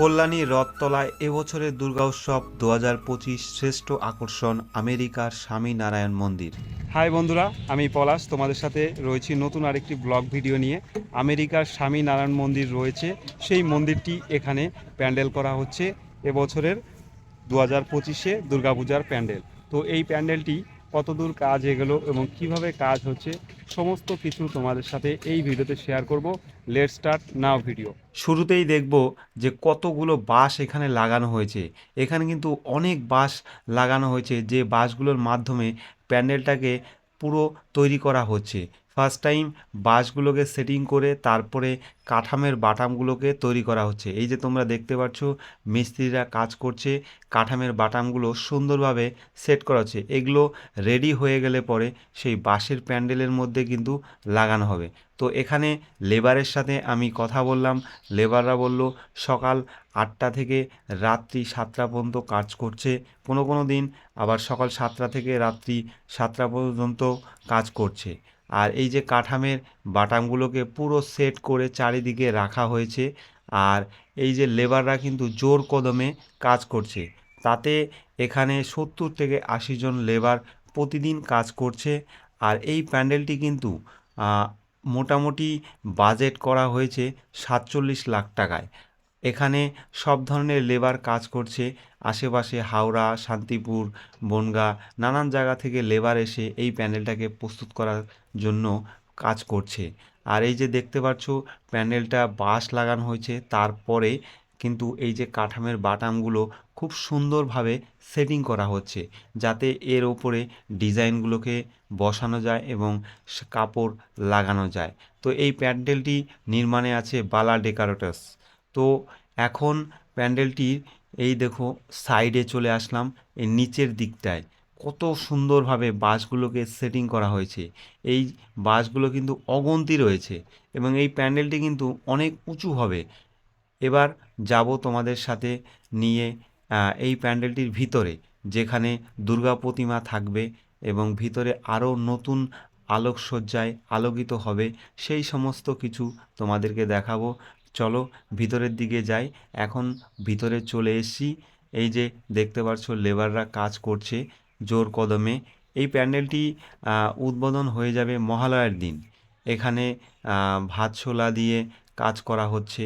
কল্যাণী রথতলায় এবছরের দুর্গা উৎসব দু হাজার পঁচিশ শ্রেষ্ঠ আকর্ষণ আমেরিকার স্বামী নারায়ণ মন্দির। হাই বন্ধুরা, আমি পলাশ। তোমাদের সাথে রয়েছি নতুন আরেকটি ব্লগ ভিডিও নিয়ে। আমেরিকার স্বামী নারায়ণ মন্দির রয়েছে। সেই মন্দিরটি এখানে প্যান্ডেল করা হচ্ছে এবছরের দু হাজার পঁচিশে দুর্গাপূজার প্যান্ডেল। তো এই প্যান্ডেলটি কতদূর কাজ এগোলো এবং কীভাবে কাজ হচ্ছে, সমস্ত কিছু তোমাদের সাথে এই ভিডিওতে শেয়ার করব। লেট স্টার্ট নাও ভিডিও শুরুতেই দেখব যে কতগুলো বাঁশ এখানে লাগানো হয়েছে। এখানে কিন্তু অনেক বাঁশ লাগানো হয়েছে, যে বাঁশগুলোর মাধ্যমে প্যান্ডেলটাকে পুরো তৈরি করা হচ্ছে। ফার্স্ট টাইম বাঁশগুলোকে সেটিং করে তারপরে কাঠামের বাটামগুলোকে তৈরি করা হচ্ছে। এই যে তোমরা দেখতে পাচ্ছ, মিস্ত্রিরা কাজ করছে, কাঠামের বাটামগুলো সুন্দরভাবে সেট করা হচ্ছে। এগুলো রেডি হয়ে গেলে পরে সেই বাঁশের প্যান্ডেলের মধ্যে কিন্তু লাগানো হবে। তো এখানে লেবারের সাথে আমি কথা বললাম। লেবাররা বলল, সকাল আটটা থেকে রাত্রি সাতটা পর্যন্ত কাজ করছে। কোনো কোনো দিন আবার সকাল সাতটা থেকে রাত্রি সাতটা পর্যন্ত কাজ করছে। আর এই যে কাঠামের বাটামগুলোকে পুরো সেট করে চারিদিকে রাখা হয়েছে আর এই যে লেবাররা কিন্তু জোর কদমে কাজ করছে। তাতে এখানে সত্তর থেকে আশি জন লেবার প্রতিদিন কাজ করছে আর এই প্যান্ডেলটি কিন্তু মোটামুটি বাজেট করা হয়েছে সাতচল্লিশ লাখ টাকায়। এখানে সব ধরনের লেবার কাজ করছে। আশেপাশে হাওড়া, শান্তিপুর, বনগাঁ, নানান জায়গা থেকে লেবার এসে এই প্যান্ডেলটাকে প্রস্তুত করার জন্য কাজ করছে। আর এই যে দেখতে পাচ্ছ প্যান্ডেলটা বাঁশ লাগানো হয়েছে তারপরে কিন্তু এই যে কাঠামের বাটামগুলো খুব সুন্দরভাবে সেটিং করা হচ্ছে যাতে এর ওপরে ডিজাইনগুলোকে বসানো যায় এবং কাপড় লাগানো যায়। তো এই প্যান্ডেলটি নির্মাণে আছে বালা ডেকারেটার্স। তো এখন প্যান্ডেলটির এই দেখো সাইডে চলে আসলাম, এই নিচের দিকটায়। কত সুন্দরভাবে বাঁশগুলোকে সেটিং করা হয়েছে। এই বাঁশগুলো কিন্তু অগন্তি রয়েছে এবং এই প্যান্ডেলটি কিন্তু অনেক উঁচু হবে। এবার যাব তোমাদের সাথে নিয়ে এই প্যান্ডেলটির ভিতরে, যেখানে দুর্গা প্রতিমা থাকবে এবং ভিতরে আরও নতুন আলোকসজ্জায় আলোকিত হবে। সেই সমস্ত কিছু তোমাদেরকে দেখাবো। চলো ভিতরের দিকে যাই। এখন ভিতরে চলে এসেছি। এই যে দেখতে পাচ্ছ, লেবাররা কাজ করছে জোর কদমে। এই প্যান্ডেলটি উদ্বোধন হয়ে যাবে মহালয়ার দিন। এখানে ভাত ছোলা দিয়ে কাজ করা হচ্ছে।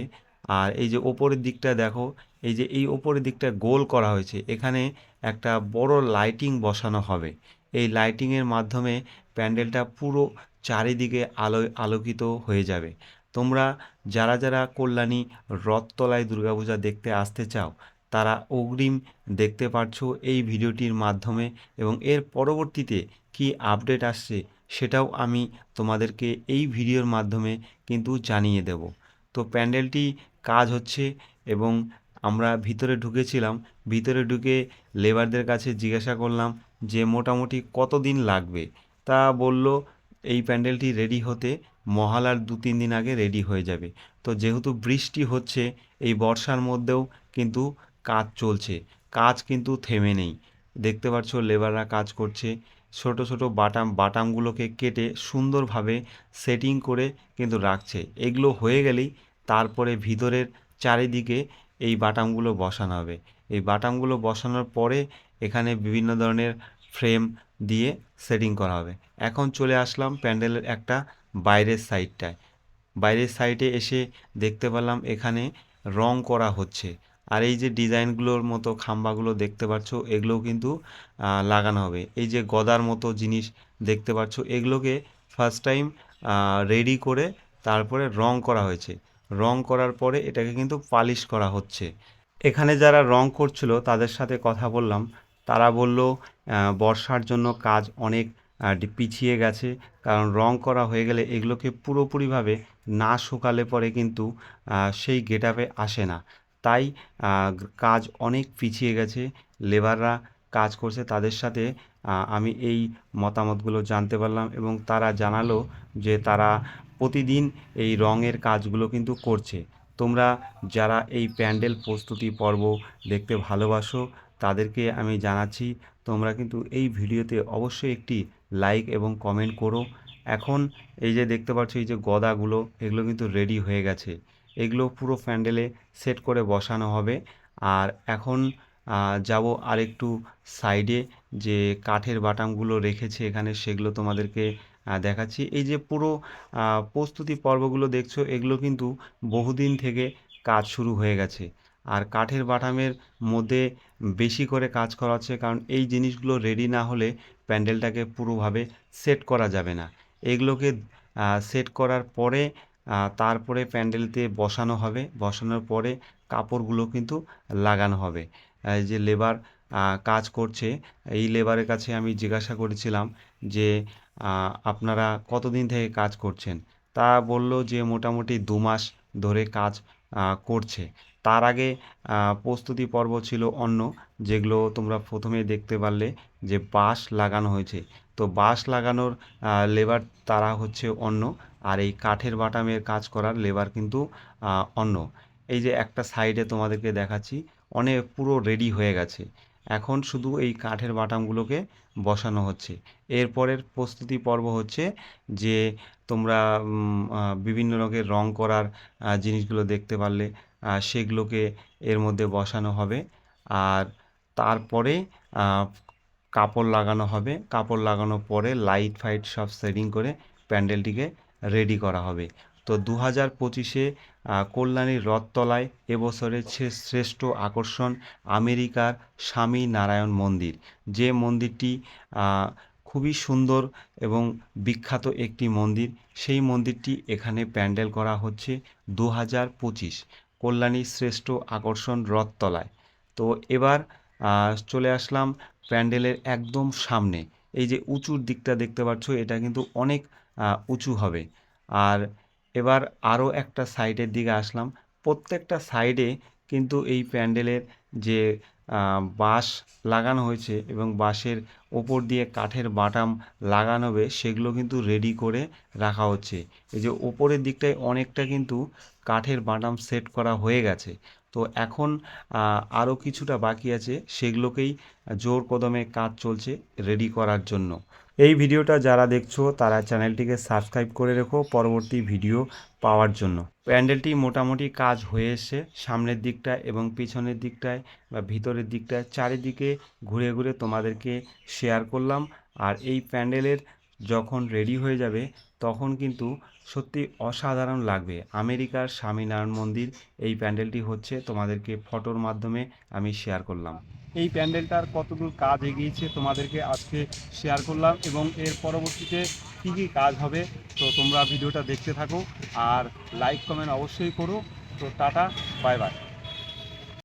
আর এই যে ওপরের দিকটা দেখো, এই যে এই ওপরের দিকটা গোল করা হয়েছে। এখানে একটা বড় লাইটিং বসানো হবে। এই লাইটিংয়ের মাধ্যমে প্যান্ডেলটা পুরো চারিদিকে আলো, আলোকিত হয়ে যাবে। তোমরা যারা যারা কল্যাণী রথতলায় দুর্গাপূজা দেখতে আসতে চাও, তারা অগ্রিম দেখতে পারছ এই ভিডিওটির মাধ্যমে এবং এর পরবর্তীতে কি আপডেট আসছে সেটাও আমি তোমাদেরকে এই ভিডিওর মাধ্যমে কিন্তু জানিয়ে দেব। তো প্যান্ডেলটি কাজ হচ্ছে এবং আমরা ভিতরে ঢুকেছিলাম, ভিতরে ঢুকে লেবারদের কাছে জিজ্ঞাসা করলাম যে মোটামুটি কতদিন লাগবে? তা বলল এই প্যান্ডেলটি রেডি হতে মহালার দু তিন দিন আগে রেডি হয়ে যাবে। তো যেহেতু বৃষ্টি হচ্ছে, এই বর্ষার মধ্যেও কিন্তু কাজ চলছে। কাজ কিন্তু থেমে নেই। দেখতে পাচ্ছ লেবাররা কাজ করছে। ছোট ছোট বাটাম, বাটামগুলোকে কেটে সুন্দরভাবে সেটিং করে কিন্তু রাখছে। এগুলো হয়ে গেলেই তারপরে ভিতরের চারিদিকে এই বাটামগুলো বসানো হবে। এই বাটামগুলো বসানোর পরে এখানে বিভিন্ন ধরনের ফ্রেম দিয়ে সেটিং করা হবে। এখন চলে আসলাম প্যান্ডেলের একটা বাইরের সাইডটায় বাইরের সাইডে এসে দেখতে পেলাম এখানে রং করা হচ্ছে। আর এই যে ডিজাইনগুলোর মতো খাম্বাগুলো দেখতে পাচ্ছ, এগুলোও কিন্তু লাগানো হবে। এই যে গদার মতো জিনিস দেখতে পাচ্ছ, এগুলোকে ফার্স্ট টাইম রেডি করে তারপরে রং করা হয়েছে। রং করার পরে এটাকে কিন্তু পালিশ করা হচ্ছে। এখানে যারা রং করছিল, তাদের সাথে কথা বললাম। তারা বলল বর্ষার জন্য কাজ অনেক পিছিয়ে গেছে। কারণ রং করা হয়ে গেলে এগুলোকে পুরোপুরিভাবে না শুকালে পরে কিন্তু সেই গেট আপে আসে না। তাই কাজ অনেক পিছিয়ে গেছে। লেবাররা কাজ করছে তাদের সাথে। আমি এই মতামতগুলো জানতে পারলাম এবং তারা জানালো যে তারা প্রতিদিন এই রঙের কাজগুলো কিন্তু করছে। তোমরা যারা এই প্যান্ডেল প্রস্তুতি পর্ব দেখতে ভালোবাসো তাদেরকে আমি জানাচ্ছি, তোমরা কিন্তু এই ভিডিওতে অবশ্যই একটি লাইক এবং কমেন্ট করো। এখন এই যে দেখতে পাচ্ছ, এই যে গদাগুলো, এগুলো কিন্তু রেডি হয়ে গেছে। এগুলো পুরো প্যান্ডেলে সেট করে বসানো হবে। আর এখন যাব আরেকটু সাইডে যে কাঠের বাটামগুলো রেখেছে এখানে, সেগুলো তোমাদেরকে দেখাচ্ছি। এই যে পুরো প্রস্তুতি পর্বগুলো দেখছ, এগুলো কিন্তু বহুদিন থেকে কাজ শুরু হয়ে গেছে। আর কাঠের বাটামের মধ্যে বেশি করে কাজ করা হচ্ছে, কারণ এই জিনিসগুলো রেডি না হলে প্যান্ডেলটাকে পুরোভাবে সেট করা যাবে না। এগুলোকে সেট করার পরে তারপরে প্যান্ডেলতে বসানো হবে। বসানোর পরে কাপড়গুলো কিন্তু লাগানো হবে। এই যে লেবার কাজ করছে, এই লেবারের কাছে আমি জিজ্ঞাসা করেছিলাম যে আপনারা কতদিন থেকে কাজ করছেন? তা বলল যে মোটামুটি দু মাস ধরে কাজ করছে। তার আগে প্রস্তুতি পর্ব ছিল অন্য, যেগুলো তোমরা প্রথমে দেখতে পারলে যে বাঁশ লাগানো হয়েছে। তো বাঁশ লাগানোর লেবার তারা হচ্ছে অন্য, আর এই কাঠের বাটামের কাজ করার লেবার কিন্তু অন্য। এই যে একটা সাইডে তোমাদেরকে দেখাচ্ছি, অনেক পুরো রেডি হয়ে গেছে। এখন শুধু এই কাঠের বাটামগুলোকে বসানো হচ্ছে। এরপরের প্রস্তুতি পর্ব হচ্ছে যে তোমরা বিভিন্ন রঙের রং করার জিনিসগুলো দেখতে পারলে। সেগুলোকে এর মধ্যে বসানো হবে। আর তারপরে কাপড় লাগানো হবে। কাপড় লাগানোর পরে লাইট ফাইট সব সেটিং করে প্যান্ডেলটিকে রেডি করা হবে। তো দু হাজার পঁচিশে কল্যাণীর রথতলায় এবছরের শ্রেষ্ঠ আকর্ষণ আমেরিকার স্বামী নারায়ণ মন্দির। যে মন্দিরটি খুবই সুন্দর এবং বিখ্যাত একটি মন্দির, সেই মন্দিরটি এখানে প্যান্ডেল করা হচ্ছে দু হাজার পঁচিশ। কল্যাণীর শ্রেষ্ঠ আকর্ষণ রথতলায়। তো এবার চলে আসলাম প্যান্ডেলের একদম সামনে। এই যে উঁচুর দিকটা দেখতে পাচ্ছ, এটা কিন্তু অনেক উঁচু হবে। আর এবার আরও একটা সাইডের দিকে আসলাম। প্রত্যেকটা সাইডে কিন্তু এই প্যান্ডেলের যে বাঁশ লাগানো হয়েছে এবং বাঁশের ওপর দিয়ে কাঠের বাটাম লাগানো হবে, সেগুলো কিন্তু রেডি করে রাখা হচ্ছে। এই যে ওপরের দিকটায় অনেকটা কিন্তু কাঠের বাটাম সেট করা হয়ে গেছে। তো এখন আরও কিছুটা বাকি আছে, সেগুলোকেই জোর কদমে কাজ চলছে রেডি করার জন্য। এই ভিডিওটা যারা দেখছ, তারা চ্যানেলটিকে সাবস্ক্রাইব করে রেখো, পরবর্তী ভিডিও পাওয়ার জন্য। প্যান্ডেলটি মোটামুটি কাজ হয়ে এসে সামনের দিকটায় এবং পিছনের দিকটায় বা ভিতরের দিকটায়। চারিদিকে ঘুরে ঘুরে তোমাদেরকে শেয়ার করলাম, আর এই প্যান্ডেলের যখন রেডি হয়ে যাবে, তখন কিন্তু সত্যি অসাধারণ লাগবে। আমেরিকার স্বামীনারায়ণ মন্দির, এই প্যান্ডেলটি হচ্ছে তোমাদেরকে ফটোর মাধ্যমে আমি শেয়ার করলাম। এই প্যান্ডেলটার কতদূর কাজ এগিয়েছে তোমাদেরকে আজকে শেয়ার করলাম এবং এর পরবর্তীতে কী কী কাজ হবে, তো তোমরা ভিডিওটা দেখতে থাকো। আর লাইক কমেন্ট অবশ্যই করো। তো টাটা বাই বাই